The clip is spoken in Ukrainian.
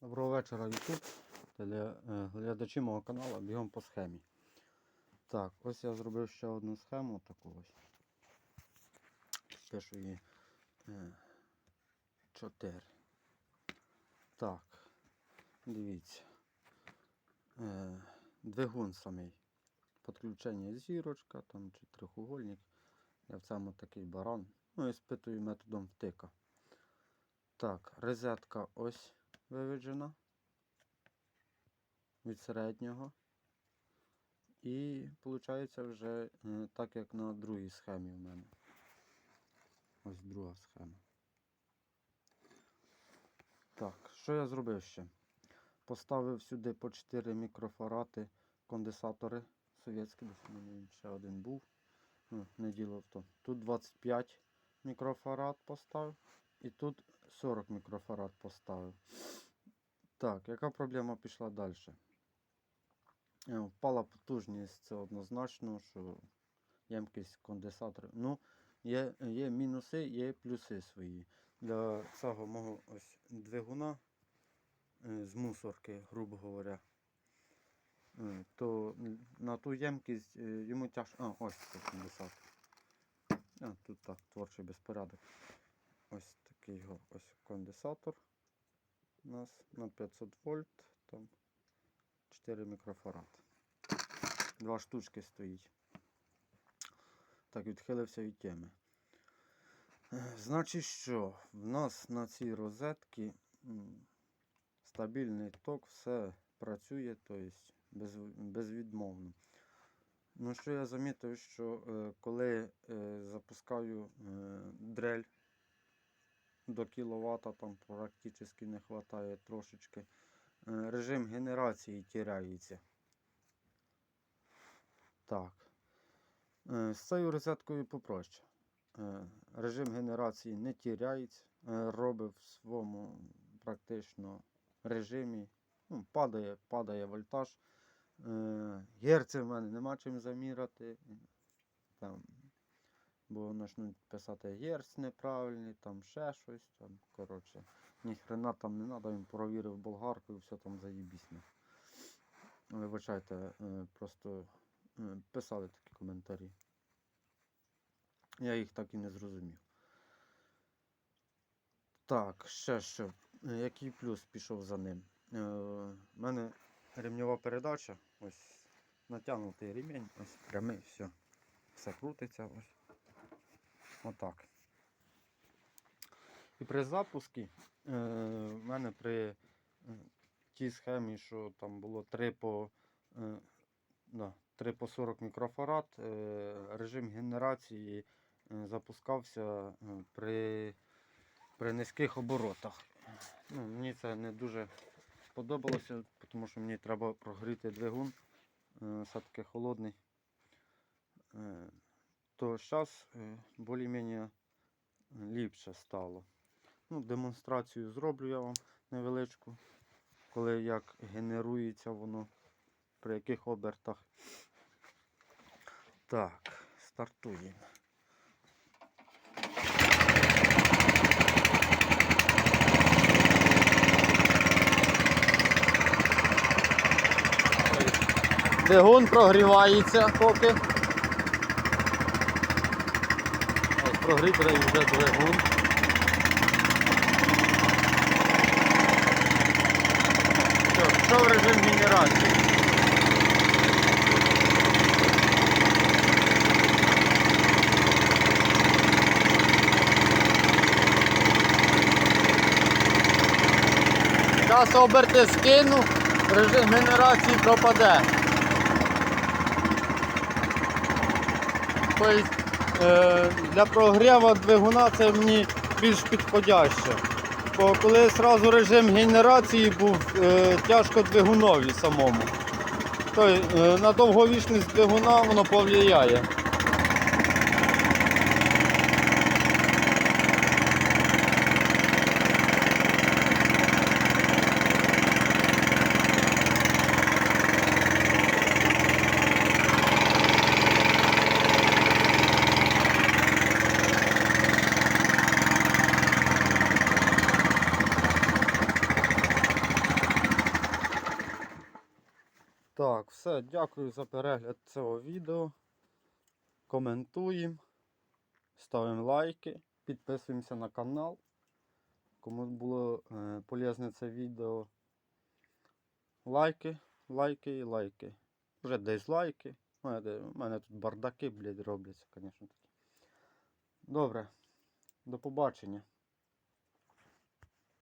Доброго вечора, YouTube. Теле- е, Глядачі мого каналу бігом по схемі. Так, ось я зробив ще одну схему таку ось. Пишу її 4. Так, дивіться. Е, Двигун самий. Підключення зірочка там чи трьохугольник. Я в цьому такий баран. Ну і спитую методом втика. Так, розетка ось виведжена від середнього. І виходить вже е, так, як на другій схемі в мене. Ось друга схема. Так, що я зробив ще? Поставив сюди по 4 мікрофарати конденсатори совєтські, десь мене ще один був. Ну, не діло в тому. Тут 25 мікрофарад поставив. І тут 40 мікрофарад поставив. Так, яка проблема пішла далі? Е, Впала потужність, це однозначно, що ємкість конденсаторів. Ну, є, є мінуси, є плюси свої. Для цього мого ось двигуна е, з мусорки, грубо говоря. е, То на ту ємкість йому тяжко. А, ось це конденсатор. А, тут так, творчий безпорядок. Ось такий ось конденсатор у нас на 500 вольт, там 4 мікрофарад. Два штучки стоїть. Так, відхилився від теми. Значить що, в нас на цій розетці стабільний ток, все працює, тобто без, безвідмовно. Ну, що я замітив, що е, коли е, запускаю е, дрель до кіловата там практично не вистачає трошечки. Е, Режим генерації тіряється. Так. Е, З цією розеткою попроще. Е, Режим генерації не тіряється. Робить в своєму практично режимі. Ну, падає, падає вольтаж. Е, Герці в мене нема чим заміряти. Там бо почнуть писати герц неправильний, там ще щось. Там, коротше, ніхрена там не треба, він провірив болгарку і все там заїбісно. Вибачайте, е, просто е, писали такі коментарі. Я їх так і не зрозумів. Так, ще що. Е, Який плюс пішов за ним? Е, У мене ремньова передача. Ось натягнутий ремінь, ось прямий, все. Все крутиться ось. Отак. І при запуску е, в мене при е, тій схемі, що там було 3 по, е, да, 3 по 40 мікрофарад, режим генерації запускався при, при низьких оборотах. Ну, мені це не дуже сподобалося, тому що мені треба прогріти двигун, все-таки холодний. То зараз більш-менш ліпше стало. Ну, демонстрацію зроблю я вам невеличку, коли як генерується воно, при яких обертах. Так, стартуємо. Двигун прогрівається поки. Ось прогрітий вже двигун. Все, пішов режим генерації. Зараз оберти скину, режим генерації пропаде. Тобто для прогріву двигуна це мені більш підходяще. Бо коли одразу режим генерації був, е, тяжко двигунові самому. Тобто е, на довговічність двигуна воно повлияє. Так, все, дякую за перегляд цього відео. Коментуємо, ставимо лайки, підписуємося на канал. Кому було е, полезне це відео. Лайки, лайки і лайки. Вже дизлайки. У мене, у мене тут бардаки, блядь, робляться, звісно такі. Добре. До побачення.